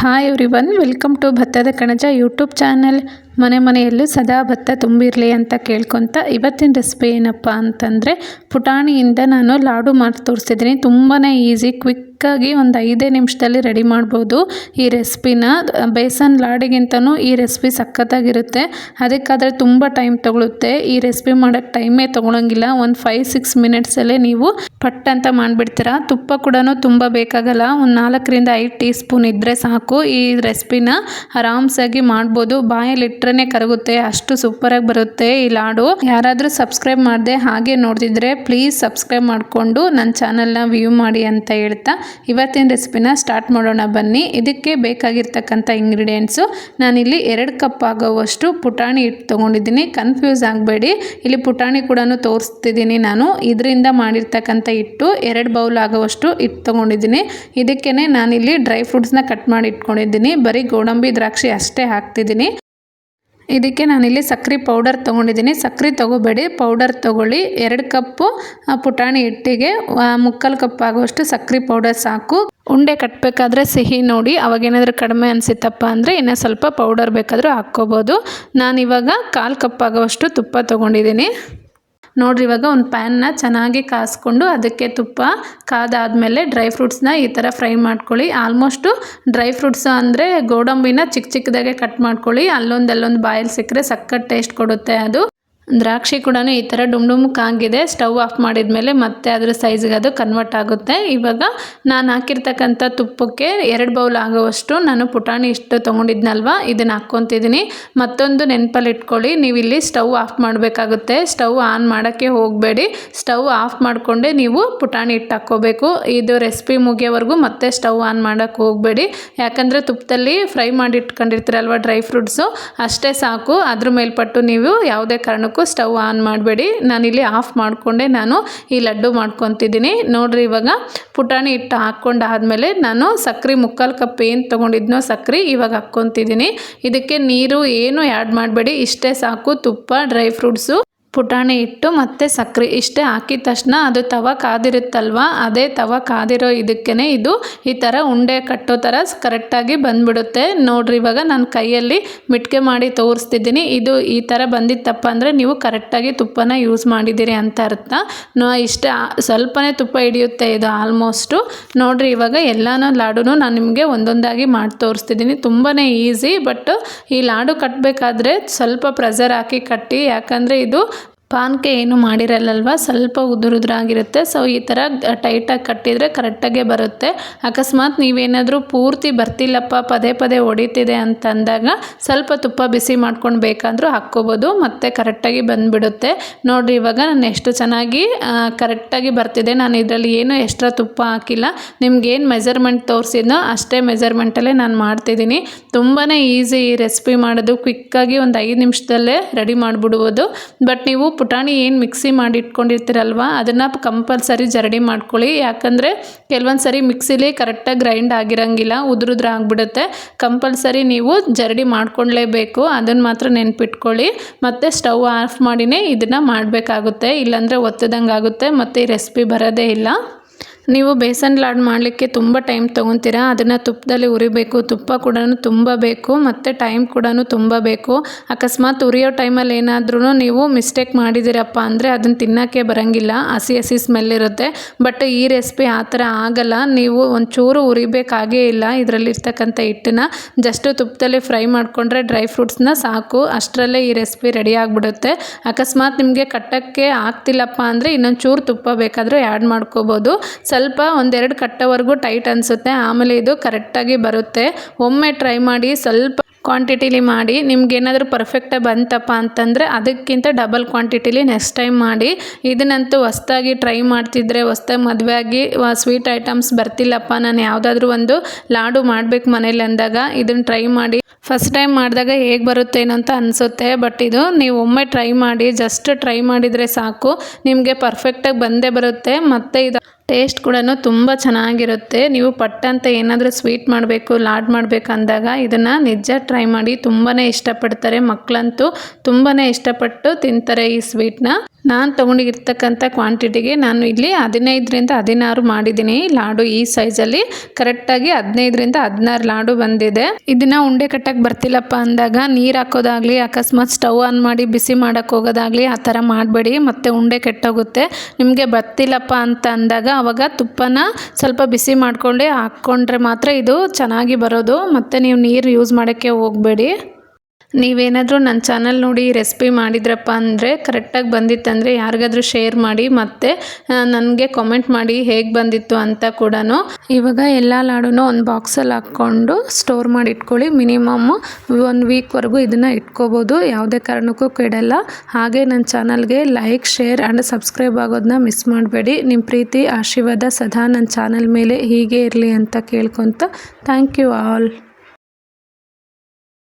Hi everyone welcome to ಭತ್ತದ ಕಣಜ YouTube channel ಮನೆ ಮನೆಯಲ್ಲೂ ಸದಾ ಭತ್ತ ತುಂಬಿರಲಿ ಅಂತ ಕೇಳ್ಕೊತ ಇವತ್ತಿನ ರೆಸಿಪಿ ಏನಪ್ಪ ಅಂತಂದರೆ ಪುಟಾಣಿಯಿಂದ ನಾನು ಲಾಡು ಮಾಡಿ ತೋರಿಸಿದ್ದೀನಿ. ತುಂಬಾ ಈಸಿ ಕ್ವಿಕ್ಕಾಗಿ ಒಂದು ಐದೇ ನಿಮಿಷದಲ್ಲಿ ರೆಡಿ ಮಾಡ್ಬೋದು ಈ ರೆಸಿಪಿನ ಬೇಸನ್ ಲಾಡಿಗಿಂತನೂ ಈ ರೆಸಿಪಿ ಸಖತ್ತಾಗಿರುತ್ತೆ. ಅದಕ್ಕಾದರೆ ತುಂಬ ಟೈಮ್ ತೊಗೊಳುತ್ತೆ. ಈ ರೆಸಿಪಿ ಮಾಡೋಕ್ಕೆ ಟೈಮೇ ತೊಗೊಳಂಗಿಲ್ಲ. ಒಂದು ಫೈವ್ ಸಿಕ್ಸ್ ಮಿನಿಟ್ಸಲ್ಲೇ ನೀವು ಪಟ್ ಅಂತ ಮಾಡಿಬಿಡ್ತೀರಾ. ತುಪ್ಪ ಕೂಡ ತುಂಬ ಬೇಕಾಗಲ್ಲ. ಒಂದು ನಾಲ್ಕರಿಂದ ಐದು ಟೀ ಸ್ಪೂನ್ ಇದ್ದರೆ ಸಾಕು. ಈ ರೆಸಿಪಿನ ಆರಾಮ್ಸಾಗಿ ಮಾಡ್ಬೋದು. ಬಾಯಲ್ಲಿ ಇಟ್ರೇ ಕರಗುತ್ತೆ, ಅಷ್ಟು ಸೂಪರಾಗಿ ಬರುತ್ತೆ ಈ ಲಾಡು. ಯಾರಾದರೂ ಸಬ್ಸ್ಕ್ರೈಬ್ ಮಾಡದೆ ಹಾಗೆ ನೋಡ್ತಿದ್ರೆ ಪ್ಲೀಸ್ ಸಬ್ಸ್ಕ್ರೈಬ್ ಮಾಡಿಕೊಂಡು ನನ್ನ ಚಾನಲ್ನ ವ್ಯೂ ಮಾಡಿ ಅಂತ ಹೇಳ್ತಾ. ಇವತ್ತಿನ ರೆಸಿಪಿನ ಸ್ಟಾರ್ಟ್ ಮಾಡೋಣ ಬನ್ನಿ. ಇದಕ್ಕೆ ಬೇಕಾಗಿರ್ತಕ್ಕಂಥ ಇಂಗ್ರೀಡಿಯೆಂಟ್ಸು. ನಾನಿಲ್ಲಿ ಎರಡು ಕಪ್ ಆಗೋವಷ್ಟು ಪುಟಾಣಿ ಹಿಟ್ಟು ತೊಗೊಂಡಿದ್ದೀನಿ. ಕನ್ಫ್ಯೂಸ್ ಆಗಬೇಡಿ. ಇಲ್ಲಿ ಪುಟಾಣಿ ಕೂಡ ತೋರಿಸ್ತಿದ್ದೀನಿ ನಾನು. ಇದರಿಂದ ಮಾಡಿರ್ತಕ್ಕಂಥ ಹಿಟ್ಟು ಎರಡು ಬೌಲ್ ಆಗೋವಷ್ಟು ಹಿಟ್ಟು ತೊಗೊಂಡಿದ್ದೀನಿ. ಇದಕ್ಕೇ ನಾನಿಲ್ಲಿ ಡ್ರೈ ಫ್ರೂಟ್ಸ್ನ ಕಟ್ ಮಾಡಿ ಇಟ್ಕೊಂಡಿದ್ದೀನಿ. ಬರೀ ಗೋಡಂಬಿ, ದ್ರಾಕ್ಷಿ ಅಷ್ಟೇ ಹಾಕ್ತಿದ್ದೀನಿ. ಇದಕ್ಕೆ ನಾನಿಲ್ಲಿ ಸಕ್ಕರೆ ಪೌಡರ್ ತೊಗೊಂಡಿದ್ದೀನಿ. ಸಕ್ಕರೆ ತೊಗೋಬೇಡಿ. ಪೌಡರ್ ತೊಗೊಳ್ಳಿ. ಎರಡು ಕಪ್ಪು ಪುಟಾಣಿ ಹಿಟ್ಟಿಗೆ ಮುಕ್ಕಾಲು ಕಪ್ ಆಗುವಷ್ಟು ಸಕ್ಕರೆ ಪೌಡರ್ ಸಾಕು. ಉಂಡೆ ಕಟ್ಟಬೇಕಾದ್ರೆ ಸಿಹಿ ನೋಡಿ. ಅವಾಗೇನಾದರೂ ಕಡಿಮೆ ಅನಿಸಿತ್ತಪ್ಪ ಅಂದರೆ ಇನ್ನೂ ಸ್ವಲ್ಪ ಪೌಡರ್ ಬೇಕಾದರೂ ಹಾಕ್ಕೋಬೋದು. ನಾನಿವಾಗ ಕಾಲು ಕಪ್ ತುಪ್ಪ ತೊಗೊಂಡಿದ್ದೀನಿ. ನೋಡಿರಿ, ಇವಾಗ ಒಂದು ಪ್ಯಾನ್ನ ಚೆನ್ನಾಗಿ ಕಾಸ್ಕೊಂಡು ಅದಕ್ಕೆ ತುಪ್ಪ, ಕಾದಾದಮೇಲೆ ಡ್ರೈ ಫ್ರೂಟ್ಸ್ನ ಈ ಥರ ಫ್ರೈ ಮಾಡ್ಕೊಳ್ಳಿ. ಆಲ್ಮೋಸ್ಟು ಡ್ರೈ ಫ್ರೂಟ್ಸ್ ಅಂದರೆ ಗೋಡಂಬಿನ ಚಿಕ್ಕ ಚಿಕ್ಕದಾಗೆ ಕಟ್ ಮಾಡ್ಕೊಳ್ಳಿ. ಅಲ್ಲೊಂದು ಅಲ್ಲೊಂದು ಬಾಯಲ್ಲಿ ಸಿಕ್ಕರೆ ಸಕ್ಕತ್ ಟೇಸ್ಟ್ ಕೊಡುತ್ತೆ ಅದು. ದ್ರಾಕ್ಷಿ ಕೂಡ ಈ ಥರ ಡುಮ್ ಡುಮ್ಕಾಗಿದೆ ಸ್ಟವ್ ಆಫ್ ಮಾಡಿದ ಮೇಲೆ ಮತ್ತೆ ಅದ್ರ ಸೈಜ್ಗೆ ಅದು ಕನ್ವರ್ಟ್ ಆಗುತ್ತೆ. ಇವಾಗ ನಾನು ಹಾಕಿರ್ತಕ್ಕಂಥ ತುಪ್ಪಕ್ಕೆ ಎರಡು ಬೌಲ್ ಆಗುವಷ್ಟು ನಾನು ಪುಟಾಣಿ ಇಷ್ಟು ತೊಗೊಂಡಿದ್ನಲ್ವ? ಇದನ್ನು ಹಾಕ್ಕೊತಿದ್ದೀನಿ ಮತ್ತೊಂದು ನೆನಪಲ್ಲಿ ಇಟ್ಕೊಳ್ಳಿ. ನೀವು ಇಲ್ಲಿ ಸ್ಟವ್ ಆಫ್ ಮಾಡಬೇಕಾಗುತ್ತೆ. ಸ್ಟವ್ ಆನ್ ಮಾಡೋಕ್ಕೆ ಹೋಗಬೇಡಿ. ಸ್ಟವ್ ಆಫ್ ಮಾಡಿಕೊಂಡೇ ನೀವು ಪುಟಾಣಿ ಹಿಟ್ಟು ಹಾಕ್ಕೋಬೇಕು. ಇದು ರೆಸಿಪಿ ಮುಗಿಯೋವರೆಗೂ ಮತ್ತೆ ಸ್ಟವ್ ಆನ್ ಮಾಡೋಕ್ಕೆ ಹೋಗಬೇಡಿ. ಯಾಕಂದರೆ ತುಪ್ಪದಲ್ಲಿ ಫ್ರೈ ಮಾಡಿ ಇಟ್ಕೊಂಡಿರ್ತೀರಲ್ವ ಡ್ರೈ ಫ್ರೂಟ್ಸು? ಅಷ್ಟೇ ಸಾಕು. ಅದ್ರ ಮೇಲ್ಪಟ್ಟು ನೀವು ಯಾವುದೇ ಕಾರಣಕ್ಕೂ ಸ್ಟವ್ ಆನ್ ಮಾಡಬೇಡಿ. ನಾನಿಲ್ಲಿ ಆಫ್ ಮಾಡಿಕೊಂಡೆ ನಾನು ಈ ಲಡ್ಡು ಮಾಡ್ಕೊತಿದ್ದೀನಿ. ನೋಡ್ರಿ ಇವಾಗ ಪುಟಾಣಿ ಹಿಟ್ಟು ಹಾಕ್ಕೊಂಡಾದ್ಮೇಲೆ ನಾನು ಸಕ್ಕರೆ ಮುಕ್ಕಾಲು ಕಪ್ ಏನು ತೊಗೊಂಡಿದ್ನೋ ಸಕ್ಕರೆ ಇವಾಗ ಹಾಕ್ಕೊತಿದ್ದೀನಿ. ಇದಕ್ಕೆ ನೀರು ಏನು ಆ್ಯಡ್ ಮಾಡಬೇಡಿ. ಇಷ್ಟೇ ಸಾಕು, ತುಪ್ಪ ಡ್ರೈ ಫ್ರೂಟ್ಸು ಪುಟಾಣಿ ಇಟ್ಟು ಮತ್ತು ಸಕ್ಕರೆ ಇಷ್ಟೇ ಹಾಕಿದ ತಕ್ಷಣ ಅದು ತವ ಕಾದಿರುತ್ತಲ್ವ? ಅದೇ ತವ ಕಾದಿರೋ ಇದಕ್ಕೇ ಇದು ಈ ಥರ ಉಂಡೆ ಕಟ್ಟೋ ಥರ ಕರೆಕ್ಟಾಗಿ ಬಂದ್ಬಿಡುತ್ತೆ. ನೋಡ್ರಿ, ಇವಾಗ ನಾನು ಕೈಯಲ್ಲಿ ಮಿಟ್ಕೆ ಮಾಡಿ ತೋರಿಸ್ತಿದ್ದೀನಿ. ಇದು ಈ ಥರ ಬಂದಿತ್ತಪ್ಪ ಅಂದರೆ ನೀವು ಕರೆಕ್ಟಾಗಿ ತುಪ್ಪನ ಯೂಸ್ ಮಾಡಿದ್ದೀರಿ ಅಂತ ಅರ್ಥ. ನೋ, ಇಷ್ಟೇ ಸ್ವಲ್ಪನೇ ತುಪ್ಪ ಹಿಡಿಯುತ್ತೆ ಇದು ಆಲ್ಮೋಸ್ಟು ನೋಡ್ರಿ, ಇವಾಗ ಎಲ್ಲನೂ ಲಾಡುನೂ ನಾನು ನಿಮಗೆ ಒಂದೊಂದಾಗಿ ಮಾಡಿ ತೋರಿಸ್ತಿದ್ದೀನಿ. ತುಂಬಾ ಈಸಿ ಬಟ್ ಈ ಲಾಡು ಕಟ್ಟಬೇಕಾದ್ರೆ ಸ್ವಲ್ಪ ಪ್ರೆಸರ್ ಹಾಕಿ ಕಟ್ಟಿ, ಯಾಕಂದರೆ ಇದು ಪಾನ್ಕೆ ಏನು ಮಾಡಿರಲ್ಲಲ್ವ? ಸ್ವಲ್ಪ ಉದುರುದ್ರಾಗಿರುತ್ತೆ ಸೊ ಈ ಥರ ಟೈಟಾಗಿ ಕಟ್ಟಿದರೆ ಕರೆಕ್ಟಾಗೆ ಬರುತ್ತೆ. ಅಕಸ್ಮಾತ್ ನೀವೇನಾದರೂ ಪೂರ್ತಿ ಬರ್ತಿಲ್ಲಪ್ಪ, ಪದೇ ಪದೇ ಹೊಡಿತಿದೆ ಅಂತಂದಾಗ ಸ್ವಲ್ಪ ತುಪ್ಪ ಬಿಸಿ ಮಾಡ್ಕೊಂಡು ಬೇಕಾದರೂ ಹಾಕ್ಕೋಬೋದು. ಮತ್ತು ಕರೆಕ್ಟಾಗಿ ಬಂದುಬಿಡುತ್ತೆ. ನೋಡಿರಿ, ಇವಾಗ ನಾನು ಎಷ್ಟು ಚೆನ್ನಾಗಿ ಕರೆಕ್ಟಾಗಿ ಬರ್ತಿದೆ. ನಾನು ಇದರಲ್ಲಿ ಏನು ಎಕ್ಸ್ಟ್ರಾ ತುಪ್ಪ ಹಾಕಿಲ್ಲ. ನಿಮ್ಗೇನು ಮೆಜರ್ಮೆಂಟ್ ತೋರಿಸಿದ್ನೋ ಅಷ್ಟೇ ಮೆಜರ್ಮೆಂಟಲ್ಲೇ ನಾನು ಮಾಡ್ತಿದ್ದೀನಿ. ತುಂಬಾ ಈಸಿ ಈ ರೆಸಿಪಿ ಮಾಡೋದು. ಕ್ವಿಕ್ಕಾಗಿ ಒಂದು ಐದು ನಿಮಿಷದಲ್ಲೇ ರೆಡಿ ಮಾಡಿಬಿಡ್ಬೋದು. ಬಟ್ ನೀವು ಪುಟಾಣಿ ಏನು ಮಿಕ್ಸಿ ಮಾಡಿ ಇಟ್ಕೊಂಡಿರ್ತೀರಲ್ವ ಅದನ್ನು ಕಂಪಲ್ಸರಿ ಜರಡಿ ಮಾಡ್ಕೊಳ್ಳಿ. ಯಾಕಂದರೆ ಕೆಲವೊಂದು ಸರಿ ಮಿಕ್ಸಿಲಿ ಕರೆಕ್ಟಾಗಿ ಗ್ರೈಂಡ್ ಆಗಿರಂಗಿಲ್ಲ, ಉದುರುದ್ರ ಆಗಿಬಿಡುತ್ತೆ. ಕಂಪಲ್ಸರಿ ನೀವು ಜರಡಿ ಮಾಡ್ಕೊಳ್ಳೇಬೇಕು ಅದನ್ನು ಮಾತ್ರ ನೆನ್ಪಿಟ್ಕೊಳ್ಳಿ. ಮತ್ತು ಸ್ಟವ್ ಆಫ್ ಮಾಡಿನೇ ಇದನ್ನು ಮಾಡಬೇಕಾಗುತ್ತೆ. ಇಲ್ಲಾಂದರೆ ಒತ್ತದಂಗೆ ಆಗುತ್ತೆ ಮತ್ತು ಈ ರೆಸಿಪಿ ಬರೋದೇ ಇಲ್ಲ. ನೀವು ಬೇಸನ್ ಲಾಡ್ ಮಾಡಲಿಕ್ಕೆ ತುಂಬ ಟೈಮ್ ತೊಗೊತೀರಾ, ಅದನ್ನು ತುಪ್ಪದಲ್ಲಿ ಉರಿಬೇಕು ತುಪ್ಪ ಕೂಡ ತುಂಬ ಬೇಕು, ಮತ್ತು ಟೈಮ್ ಕೂಡ ತುಂಬ ಬೇಕು. ಅಕಸ್ಮಾತ್ ಉರಿಯೋ ಟೈಮಲ್ಲಿ ಏನಾದ್ರೂ ನೀವು ಮಿಸ್ಟೇಕ್ ಮಾಡಿದ್ದೀರಪ್ಪ ಅಂದರೆ ಅದನ್ನು ತಿನ್ನೋಕ್ಕೆ ಬರೋಂಗಿಲ್ಲ. ಹಸಿ ಹಸಿ ಸ್ಮೆಲ್ ಇರುತ್ತೆ. ಬಟ್ ಈ ರೆಸಿಪಿ ಆ ಥರ ಆಗಲ್ಲ. ನೀವು ಒಂಚೂರು ಉರಿಬೇಕಾಗೇ ಇಲ್ಲ ಇದರಲ್ಲಿರ್ತಕ್ಕಂಥ ಹಿಟ್ಟನ್ನ. ಜಸ್ಟ್ ತುಪ್ಪದಲ್ಲಿ ಫ್ರೈ ಮಾಡಿಕೊಂಡ್ರೆ ಡ್ರೈ ಫ್ರೂಟ್ಸ್ನ ಸಾಕು. ಅಷ್ಟರಲ್ಲೇ ಈ ರೆಸಿಪಿ ರೆಡಿ ಆಗಿಬಿಡುತ್ತೆ. ಅಕಸ್ಮಾತ್ ನಿಮಗೆ ಕಟ್ಟಕ್ಕೆ ಆಗ್ತಿಲ್ಲಪ್ಪ ಅಂದರೆ ಇನ್ನೊಂದು ಚೂರು ತುಪ್ಪ ಬೇಕಾದರೂ ಆ್ಯಡ್ ಮಾಡ್ಕೋಬೋದು. ಒಂದೆರಡು ಕಟ್ಟವರೆಗೂ ಟೈಟ್ ಅನಿಸುತ್ತೆ. ಆಮೇಲೆ ಇದು ಕರೆಕ್ಟಾಗಿ ಬರುತ್ತೆ. ಒಮ್ಮೆ ಟ್ರೈ ಮಾಡಿ ಸ್ವಲ್ಪ ಕ್ವಾಂಟಿಟಿಲಿ ಮಾಡಿ ನಿಮ್ಗೇನಾದರೂ ಪರ್ಫೆಕ್ಟಾಗಿ ಬಂತಪ್ಪ ಅಂತಂದರೆ ಅದಕ್ಕಿಂತ ಡಬಲ್ ಕ್ವಾಂಟಿಟಿಲಿ ನೆಕ್ಸ್ಟ್ ಟೈಮ್ ಮಾಡಿ. ಇದನ್ನಂತೂ ಹೊಸ್ದಾಗಿ ಟ್ರೈ ಮಾಡ್ತಿದ್ರೆ, ಹೊಸ್ದಾಗಿ ಮದುವೆ ಆಗಿ ಸ್ವೀಟ್ ಐಟಮ್ಸ್ ಬರ್ತಿಲ್ಲಪ್ಪ. ನಾನು ಯಾವುದಾದ್ರೂ ಒಂದು ಲಾಡು ಮಾಡಬೇಕು ಮನೇಲಿ ಅಂದಾಗ ಇದನ್ನು ಟ್ರೈ ಮಾಡಿ. ಫಸ್ಟ್ ಟೈಮ್ ಮಾಡಿದಾಗ ಹೇಗೆ ಬರುತ್ತೇನೋ ಅಂತ ಅನಿಸುತ್ತೆ. ಬಟ್ ಇದು ನೀವು ಒಮ್ಮೆ ಟ್ರೈ ಮಾಡಿ ಜಸ್ಟ್ ಟ್ರೈ ಮಾಡಿದರೆ ಸಾಕು. ನಿಮಗೆ ಪರ್ಫೆಕ್ಟಾಗಿ ಬಂದೇ ಬರುತ್ತೆ. ಮತ್ತು ಇದು ಟೇಸ್ಟ್ ಕೂಡ ತುಂಬ ಚೆನ್ನಾಗಿರುತ್ತೆ. ನೀವು ಪಟ್ಟಂತ ಏನಾದರೂ ಸ್ವೀಟ್ ಮಾಡಬೇಕು, ಲಾಡ್ ಮಾಡಬೇಕು ಅಂದಾಗ ಇದನ್ನು ನಿಜ ಟ್ರೈ ಮಾಡಿ. ತುಂಬಾ ಇಷ್ಟಪಡ್ತಾರೆ ಮಕ್ಕಳಂತೂ ತುಂಬಾ ಇಷ್ಟಪಟ್ಟು ತಿಂತಾರೆ ಈ ಸ್ವೀಟ್ನ. ನಾನು ತೊಗೊಂಡಿರ್ತಕ್ಕಂಥ ಕ್ವಾಂಟಿಟಿಗೆ ನಾನು ಇಲ್ಲಿ ಹದಿನೈದರಿಂದ ಹದಿನಾರು ಮಾಡಿದ್ದೀನಿ. ಲಾಡು ಈ ಸೈಜಲ್ಲಿ ಕರೆಕ್ಟಾಗಿ ಹದಿನೈದರಿಂದ ಹದಿನಾರು ಲಾಡು ಬಂದಿದೆ. ಇದನ್ನು ಉಂಡೆ ಕಟ್ಟಕ್ಕೆ ಬರ್ತಿಲ್ಲಪ್ಪ ಅಂದಾಗ ನೀರು ಹಾಕೋದಾಗಲಿ, ಅಕಸ್ಮಾತ್ ಸ್ಟವ್ ಆನ್ ಮಾಡಿ ಬಿಸಿ ಮಾಡೋಕ್ಕೆ ಹೋಗೋದಾಗಲಿ ಆ ಥರ ಮಾಡಬೇಡಿ, ಮತ್ತು ಉಂಡೆ ಕೆಟ್ಟೋಗುತ್ತೆ. ನಿಮಗೆ ಬರ್ತಿಲ್ಲಪ್ಪ ಅಂತ ಅಂದಾಗ ಅವಾಗ ತುಪ್ಪನ ಸ್ವಲ್ಪ ಬಿಸಿ ಮಾಡಿಕೊಂಡೆ ಹಾಕ್ಕೊಂಡ್ರೆ ಮಾತ್ರ ಇದು ಚೆನ್ನಾಗಿ ಬರೋದು. ಮತ್ತು ನೀವು ನೀರು ಯೂಸ್ ಮಾಡೋಕ್ಕೆ ಹೋಗಬೇಡಿ. ನೀವೇನಾದರೂ ನನ್ನ ಚಾನಲ್ ನೋಡಿ ರೆಸಿಪಿ ಮಾಡಿದ್ರಪ್ಪ ಅಂದರೆ ಕರೆಕ್ಟಾಗಿ ಬಂದಿತ್ತಂದರೆ ಯಾರಿಗಾದರೂ ಶೇರ್ ಮಾಡಿ ಮತ್ತು ನನಗೆ ಕಾಮೆಂಟ್ ಮಾಡಿ ಹೇಗೆ ಬಂದಿತ್ತು ಅಂತ ಕೂಡ ಇವಾಗ ಎಲ್ಲ ಲಾಡೂ ಒಂದು ಬಾಕ್ಸಲ್ಲಿ ಹಾಕ್ಕೊಂಡು ಸ್ಟೋರ್ ಮಾಡಿ ಇಟ್ಕೊಳ್ಳಿ ಮಿನಿಮಮ್ ಒಂದು ವೀಕ್ವರೆಗೂ ಇದನ್ನು ಇಟ್ಕೋಬೋದು. ಯಾವುದೇ ಕಾರಣಕ್ಕೂ ಕೆಡಲ್ಲ. ಹಾಗೆ ನನ್ನ ಚಾನಲ್ಗೆ ಲೈಕ್ ಶೇರ್ ಆ್ಯಂಡ್ ಸಬ್ಸ್ಕ್ರೈಬ್ ಆಗೋದನ್ನ ಮಿಸ್ ಮಾಡಬೇಡಿ. ನಿಮ್ಮ ಪ್ರೀತಿ, ಆಶೀರ್ವಾದ ಸದಾ ನನ್ನ ಚಾನಲ್ ಮೇಲೆ ಹೀಗೆ ಇರಲಿ ಅಂತ ಕೇಳ್ಕೊತ ಥ್ಯಾಂಕ್ ಯು ಆಲ್